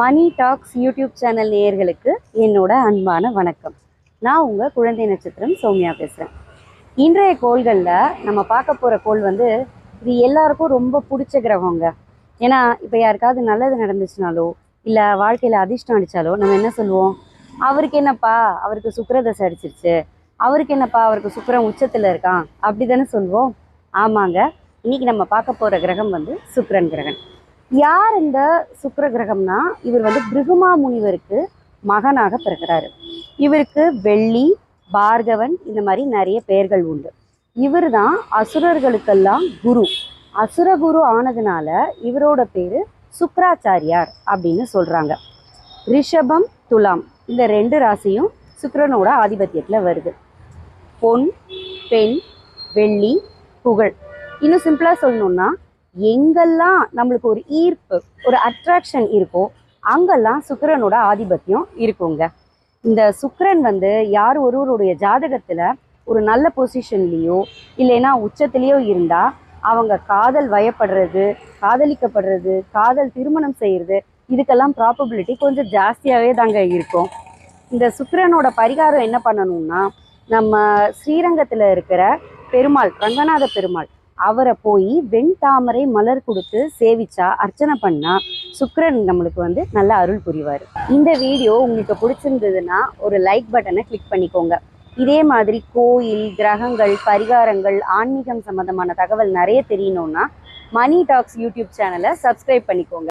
மணி tax YouTube channel நேயர்களுக்கு என்னோட அன்பான வணக்கம். நான் உங்கள் குழந்தை நட்சத்திரம் சௌமியா பேசுகிறேன் இன்றைய கோள்களில் நம்ம பார்க்க போகிற கோள் வந்து இது எல்லாருக்கும் ரொம்ப பிடிச்ச கிரகங்க. ஏன்னா இப்போ யாருக்காவது நல்லது நடந்துச்சுனாலோ இல்லை வாழ்க்கையில் அதிர்ஷ்டம் அடித்தாலோ நம்ம என்ன சொல்லுவோம்? அவருக்கு என்னப்பா அவருக்கு சுக்கரதசை அடிச்சிருச்சு. அவருக்கு என்னப்பா அவருக்கு சுக்கரம் உச்சத்தில் இருக்கான். அப்படி தானே சொல்லுவோம்? ஆமாங்க. இன்னைக்கு நம்ம பார்க்க போகிற கிரகம் வந்து சுக்கரன் கிரகன். யார் இந்த சுக்கர கிரகம்னா இவர் வந்து பிருகுமா முனிவருக்கு மகனாக பிறக்கிறாரு. இவருக்கு வெள்ளி பார்கவன் இந்த மாதிரி நிறைய பெயர்கள் உண்டு. இவர் தான் அசுரர்களுக்கெல்லாம் குரு. அசுரகுரு ஆனதுனால இவரோட பேரு சுக்ராச்சாரியார் அப்படின்னு சொல்றாங்க. ரிஷபம் துலாம் இந்த ரெண்டு ராசியும் சுக்கரனோட ஆதிபத்தியத்தில் வருது. பொன் பெண் வெள்ளி புகழ். இன்னும் சிம்பிளாக சொல்லணும்னா எங்கெல்லாம் நம்மளுக்கு ஒரு ஈர்ப்பு ஒரு அட்ராக்ஷன் இருக்கோ அங்கெல்லாம் சுக்கரனோட ஆதிபத்தியம் இருக்குங்க. இந்த சுக்கரன் வந்து யார் ஒருவருடைய ஜாதகத்தில் ஒரு நல்ல பொசிஷன்லேயோ இல்லைன்னா உச்சத்திலேயோ இருந்தால் அவங்க காதல் வயப்படுறது காதலிக்கப்படுறது காதல் திருமணம் செய்கிறது இதுக்கெல்லாம் ப்ராபபிலிட்டி கொஞ்சம் ஜாஸ்தியாகவே தாங்க இருக்கும். இந்த சுக்கரனோட பரிகாரம் என்ன பண்ணணும்னா நம்ம ஸ்ரீரங்கத்தில் இருக்கிற பெருமாள் ரங்கநாத பெருமாள் அவரை போய் வெண்தாமரை மலர் கொடுத்து சேவிச்சா அர்ச்சனை பண்ணா சுக்கிரன் நம்மளுக்கு வந்து நல்ல அருள் புரிவார். இந்த வீடியோ உங்களுக்கு பிடிச்சிருந்ததுன்னா ஒரு லைக் பட்டனை கிளிக் பண்ணிக்கோங்க. இதே மாதிரி கோயில் கிரகங்கள் பரிகாரங்கள் ஆன்மீகம் சம்பந்தமான தகவல் நிறைய தெரியணும்னா மணி டாக்ஸ் யூடியூப் சேனலை சப்ஸ்கிரைப் பண்ணிக்கோங்க.